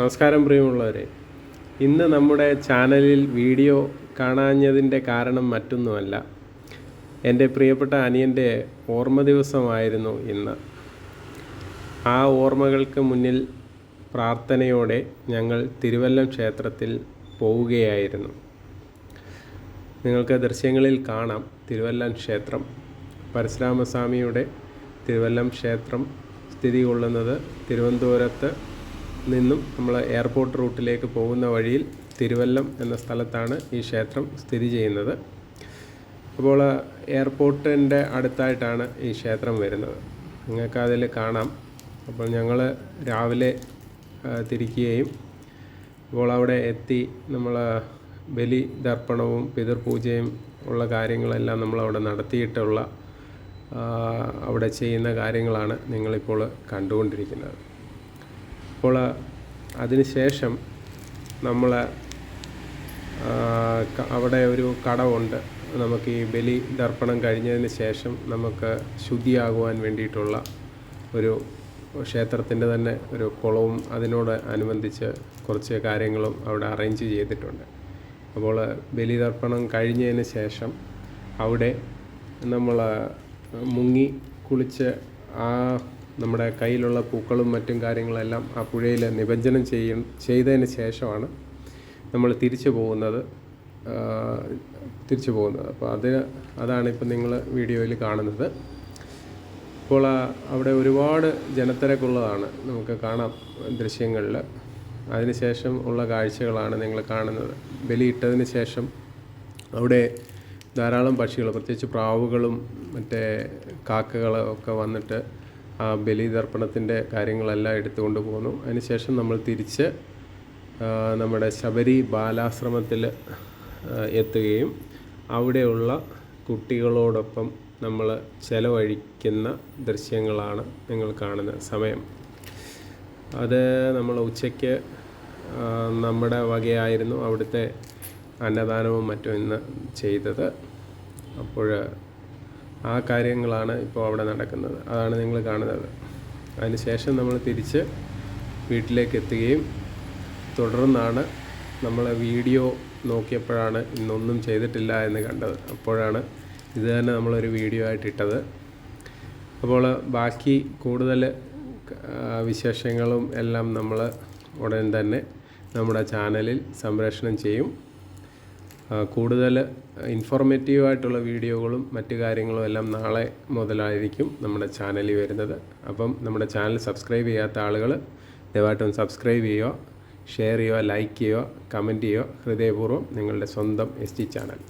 നമസ്കാരം പ്രിയമുള്ളവരെ. ഇന്ന് നമ്മുടെ ചാനലിൽ വീഡിയോ കാണാഞ്ഞതിന്റെ കാരണം മറ്റൊന്നുമല്ല. എന്റെ പ്രിയപ്പെട്ട അനിയന്റെ ഓർമ്മ ദിവസമായിരുന്നു ഇന്ന്. ആ ഓർമ്മകൾക്ക് മുന്നിൽ പ്രാർത്ഥനയോടെ ഞങ്ങൾ തിരുവല്ലം ക്ഷേത്രത്തിൽ പോവുകയായിരുന്നു. നിങ്ങൾക്ക് ദൃശ്യങ്ങളിൽ കാണാം തിരുവല്ലം ക്ഷേത്രം. പരശുരാമസ്വാമിയുടെ തിരുവല്ലം ക്ഷേത്രം സ്ഥിതി കൊള്ളുന്നത് തിരുവനന്തപുരത്ത് നിന്നും നമ്മൾ എയർപോർട്ട് റൂട്ടിലേക്ക് പോകുന്ന വഴിയിൽ തിരുവല്ലം എന്ന സ്ഥലത്താണ് ഈ ക്ഷേത്രം സ്ഥിതി ചെയ്യുന്നത്. അപ്പോൾ എയർപോർട്ടിന്റെ അടുത്തായിട്ടാണ് ഈ ക്ഷേത്രം വരുന്നത്. നിങ്ങൾക്ക് അതിൽ കാണാം. അപ്പോൾ ഞങ്ങൾ രാവിലെ തിരിക്കുകയും അപ്പോൾ അവിടെ എത്തി നമ്മൾ ബലി ദർപ്പണവും പിതൃപൂജയും ഉള്ള കാര്യങ്ങളെല്ലാം നമ്മൾ അവിടെ നടത്തിയിട്ടുള്ള അവിടെ ചെയ്യുന്ന കാര്യങ്ങളാണ് നിങ്ങളിപ്പോൾ കണ്ടുകൊണ്ടിരിക്കുന്നത്. അപ്പോൾ അതിനുശേഷം നമ്മൾ അവിടെ ഒരു കടവുണ്ട്. നമുക്ക് ഈ ബലി ദർപ്പണം കഴിഞ്ഞതിന് ശേഷം നമുക്ക് ശുദ്ധിയാകുവാൻ വേണ്ടിയിട്ടുള്ള ഒരു ക്ഷേത്രത്തിന്റെ തന്നെ ഒരു കുളവും അതിനോട് അനുബന്ധിച്ച് കുറച്ച് കാര്യങ്ങളും അവിടെ അറേഞ്ച് ചെയ്തിട്ടുണ്ട്. അപ്പോൾ ബലി ദർപ്പണം കഴിഞ്ഞതിന് ശേഷം അവിടെ നമ്മൾ മുങ്ങി കുളിച്ച് ആ നമ്മുടെ കയ്യിലുള്ള പൂക്കളും മറ്റും കാര്യങ്ങളെല്ലാം ആ പുഴയിൽ നിമജ്ജനം ചെയ്യ ചെയ്തതിന് ശേഷമാണ് നമ്മൾ തിരിച്ചു പോകുന്നത്. തിരിച്ചു പോകുന്നത്. അപ്പോൾ അത് അതാണ് ഇപ്പം നിങ്ങൾ വീഡിയോയിൽ കാണുന്നത്. ഇപ്പോൾ അവിടെ ഒരുപാട് ജനത്തിരക്കുള്ളതാണ് നമുക്ക് കാണാം ദൃശ്യങ്ങളിൽ അതിനുശേഷം ഉള്ള കാഴ്ചകളാണ് നിങ്ങൾ കാണുന്നത്. ബലിയിട്ടതിന് ശേഷം അവിടെ ധാരാളം പക്ഷികൾ പ്രത്യേകിച്ച് പ്രാവുകളും മറ്റേ കാക്കകളും ഒക്കെ വന്നിട്ട് ആ ബലിതർപ്പണത്തിന്റെ കാര്യങ്ങളെല്ലാം എടുത്തുകൊണ്ട് പോന്നു. അതിനുശേഷം നമ്മൾ തിരിച്ച് നമ്മുടെ ശബരി ബാലാശ്രമത്തിൽ എത്തുകയും അവിടെയുള്ള കുട്ടികളോടൊപ്പം നമ്മൾ ചെലവഴിക്കുന്ന ദൃശ്യങ്ങളാണ് നിങ്ങൾ കാണുന്ന സമയം. അത് നമ്മൾ ഉച്ചയ്ക്ക് നമ്മുടെ വകയായിരുന്നു അവിടുത്തെ അന്നദാനവും മറ്റും ഇന്ന് ചെയ്തത്. അപ്പോൾ ആ കാര്യങ്ങളാണ് ഇപ്പോൾ അവിടെ നടക്കുന്നത്. അതാണ് നിങ്ങൾ കാണുന്നത്. അതിനുശേഷം നമ്മൾ തിരിച്ച് വീട്ടിലേക്ക് എത്തുകയും തുടർന്നാണ് നമ്മൾ വീഡിയോ നോക്കിയപ്പോഴാണ് ഇന്നൊന്നും ചെയ്തിട്ടില്ല എന്ന് കണ്ടത്. അപ്പോഴാണ് ഇത് തന്നെ നമ്മളൊരു വീഡിയോ ആയിട്ട് ഇട്ടത്. അപ്പോൾ ബാക്കി കൂടുതൽ വിശേഷങ്ങളും എല്ലാം നമ്മൾ ഉടൻ തന്നെ നമ്മുടെ ചാനലിൽ സംപ്രേഷണം ചെയ്യും. കൂടുതൽ ഇൻഫോർമേറ്റീവ് ആയിട്ടുള്ള വീഡിയോകളും മറ്റു കാര്യങ്ങളും എല്ലാം നാളെ മുതലായിരിക്കും നമ്മുടെ ചാനലിൽ വരുന്നത്. അപ്പം നമ്മുടെ ചാനൽ സബ്സ്ക്രൈബ് ചെയ്യാത്ത ആളുകൾ ദയവായിട്ടും സബ്സ്ക്രൈബ് ചെയ്യുക ഷെയർ ചെയ്യുക ലൈക്ക് ചെയ്യുക കമന്റ് ചെയ്യുക. ഹൃദയപൂർവം നിങ്ങളുടെ സ്വന്തം എസ് ടി ചാനൽ